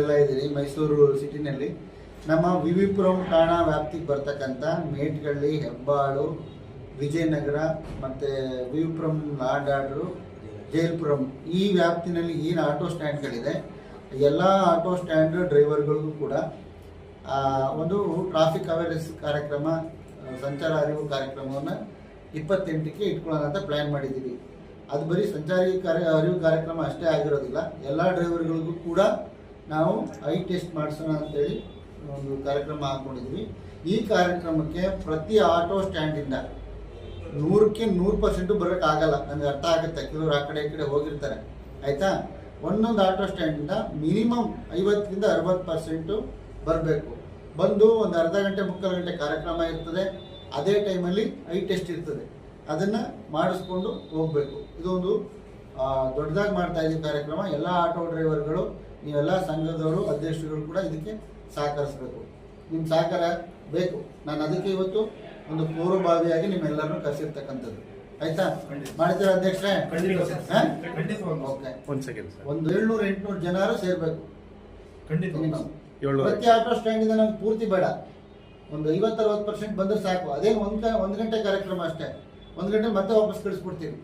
ಎಲ್ಲ ಇದ್ದೀರಿ ಮೈಸೂರು ಸಿಟಿನಲ್ಲಿ. ನಮ್ಮ ವಿವಿಪುರಂ ಠಾಣಾ ವ್ಯಾಪ್ತಿಗೆ ಬರ್ತಕ್ಕಂಥ ಮೇಟ್ಗಳ್ಳಿ, ಹೆಬ್ಬಾಳು, ವಿಜಯನಗರ ಮತ್ತು ವಿವಿಪುರಂ ನಾಡಾಡ್ರು ಜೈಲ್ಪುರಂ ಈ ವ್ಯಾಪ್ತಿನಲ್ಲಿ ಏನು ಆಟೋ ಸ್ಟ್ಯಾಂಡ್ಗಳಿದೆ, ಎಲ್ಲ ಆಟೋ ಸ್ಟ್ಯಾಂಡ್ ಡ್ರೈವರ್ಗಳಿಗೂ ಕೂಡ ಒಂದು ಟ್ರಾಫಿಕ್ ಅವೇರ್ನೆಸ್ ಕಾರ್ಯಕ್ರಮ, ಸಂಚಾರ ಅರಿವು ಕಾರ್ಯಕ್ರಮವನ್ನು ಇಪ್ಪತ್ತೆಂಟಕ್ಕೆ ಇಟ್ಕೊಳ್ಳೋಣ ಅಂತ ಪ್ಲ್ಯಾನ್ ಮಾಡಿದ್ದೀವಿ. ಅದು ಬರೀ ಸಂಚಾರಿ ಕಾರ್ಯ, ಅರಿವು ಕಾರ್ಯಕ್ರಮ ಅಷ್ಟೇ ಆಗಿರೋದಿಲ್ಲ. ಎಲ್ಲ ಡ್ರೈವರ್ಗಳಿಗೂ ಕೂಡ ನಾವು ಐ ಟೆಸ್ಟ್ ಮಾಡಿಸೋಣ ಅಂತೇಳಿ ಒಂದು ಕಾರ್ಯಕ್ರಮ ಹಾಕ್ಕೊಂಡಿದ್ವಿ. ಈ ಕಾರ್ಯಕ್ರಮಕ್ಕೆ ಪ್ರತಿ ಆಟೋ ಸ್ಟ್ಯಾಂಡಿಂದ ನೂರಕ್ಕೆ ನೂರು ಪರ್ಸೆಂಟು ಬರೋಕ್ಕಾಗಲ್ಲ ನನಗೆ ಅರ್ಥ ಆಗುತ್ತೆ. ಕೆಲವರು ಆ ಕಡೆ ಈ ಕಡೆ ಹೋಗಿರ್ತಾರೆ. ಆಯಿತಾ? ಒಂದೊಂದು ಆಟೋ ಸ್ಟ್ಯಾಂಡಿಂದ ಮಿನಿಮಮ್ ಐವತ್ತರಿಂದ ಅರವತ್ತು ಪರ್ಸೆಂಟು ಬರಬೇಕು. ಬಂದು ಒಂದು ಅರ್ಧ ಗಂಟೆ, ಮುಕ್ಕಾಲು ಗಂಟೆ ಕಾರ್ಯಕ್ರಮ ಇರ್ತದೆ. ಅದೇ ಟೈಮಲ್ಲಿ ಐ ಟೆಸ್ಟ್ ಇರ್ತದೆ. ಅದನ್ನು ಮಾಡಿಸ್ಕೊಂಡು ಹೋಗಬೇಕು. ಇದೊಂದು ದೊಡ್ಡದಾಗಿ ಮಾಡ್ತಾ ಇದ್ದೀವಿ ಕಾರ್ಯಕ್ರಮ. ಎಲ್ಲ ಆಟೋ ಡ್ರೈವರ್ಗಳು ನೀವೆಲ್ಲ ಸಂಘದವರು ಅಧ್ಯಕ್ಷರುಗಳು ಕೂಡ ಇದಕ್ಕೆ ಸಹಕರಿಸಬೇಕು. ನಿಮ್ಮ ಸಹಕಾರ ಬೇಕು. ನಾನು ಅದಕ್ಕೆ ಇವತ್ತು ಒಂದು ಪೂರ್ವಭಾವಿಯಾಗಿ ನಿಮ್ಮೆಲ್ಲರನ್ನು ಕರೆಸಿರ್ತಕ್ಕಂಥದ್ದು. ಆಯ್ತಾ? ಮಾಡ್ತೀರಾ ಅಧ್ಯಕ್ಷರೇ? ಖಂಡಿತ ಸರ್. ಹಾ? ಖಂಡಿತ ಓಕೆ ಒಂದ್ ಸೆಕೆಂಡ್ ಸರ್. ಒಂದು ಏಳ್ನೂರು ಎಂಟ್ನೂರು ಜನರು ಸೇರ್ಬೇಕು. ಪ್ರತಿ ಆಟೋ ಸ್ಟ್ಯಾಂಡ್ ಇಂದ ನಮ್ಗೆ ಪೂರ್ತಿ ಬೇಡ. ಒಂದು ಐವತ್ತು ಅರವತ್ತು ಪರ್ಸೆಂಟ್ ಬಂದ್ರೆ ಸಾಕು. ಅದೇ ಒಂದು ಒಂದ್ ಗಂಟೆ ಕಾರ್ಯಕ್ರಮ ಅಷ್ಟೇ. ಒಂದ್ ಗಂಟೆ ಮತ್ತೆ ವಾಪಸ್ ಕಳಿಸ್ಬಿಡ್ತೀವಿ